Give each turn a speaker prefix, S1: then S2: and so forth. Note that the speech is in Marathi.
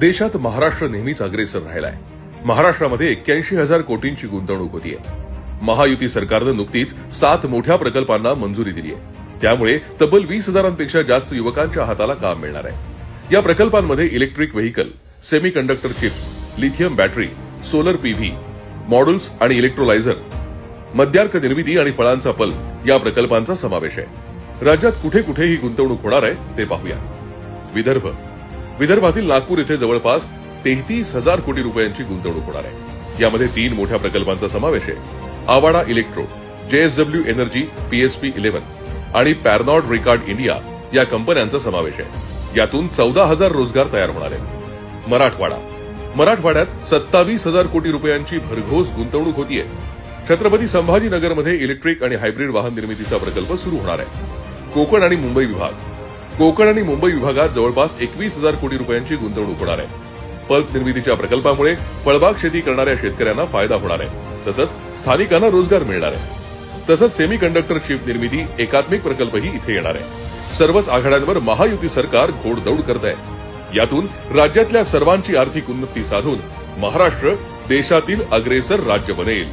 S1: देशात महाराष्ट्र नेहमीच अग्रेसर राहिलाय. महाराष्ट्रामध्ये एक्क्याऐंशी हजार कोटींची गुंतवणूक होतीये. महायुती सरकारनं नुकतीच सात मोठ्या प्रकल्पांना मंजुरी दिली आहे त्यामुळे तब्बल वीस हजारांपेक्षा जास्त युवकांच्या हाताला काम मिळणार आहे. या प्रकल्पांमध्ये electric vehicle semiconductor chips lithium battery solar PV modules आणि इलेक्ट्रोलायझर मद्यार्क निर्मिती आणि फळांचा पल या प्रकल्पांचा समावेश आहे. राज्यात कुठे कुठे ही गुंतवणूक होणार आहे ते पाहूया. विदर्भ विदर्भातील नागपूर इथे जवळपास तेहतीस हजार कोटी रुपयांची गुंतवणूक होणार आहे. यामध्ये तीन मोठ्या प्रकल्पांचा समावेश आहे. Avaada Electro JSW energy PSP eleven आणि पॅरनॉड रिकार्ड इंडिया या कंपन्यांचा समावेश आहे. यातून चौदा हजार रोजगार तयार होणार आहेत. मराठवाडा मराठवाड्यात सत्तावीस हजार कोटी रुपयांची भरघोस गुंतवणूक होतीये. छत्रपती संभाजीनगरमध्ये इलेक्ट्रिक आणि हायब्रिड वाहन निर्मितीचा प्रकल्प सुरू होणार आहे. कोकण आणि मुंबई विभाग कोकण आणि मुंबई विभागात जवळपास एकवीस हजार कोटी रुपयांची गुंतवणूक होणार आहे. पल्प निर्मितीच्या प्रकल्पामुळे फळबाग शेती करणाऱ्या शेतकऱ्यांना फायदा होणार आहे. तसंच स्थानिकांना रोजगार मिळणार आहे. तसंच सेमी कंडक्टर चिप निर्मिती एकात्मिक प्रकल्पही इथे येणार आहे. सर्वच आघाड्यांवर महायुती सरकार घोडदौड करत आहे यातून राज्यातल्या सर्वांची आर्थिक उन्नती साधून महाराष्ट्र देशातील अग्रेसर राज्य बनेल.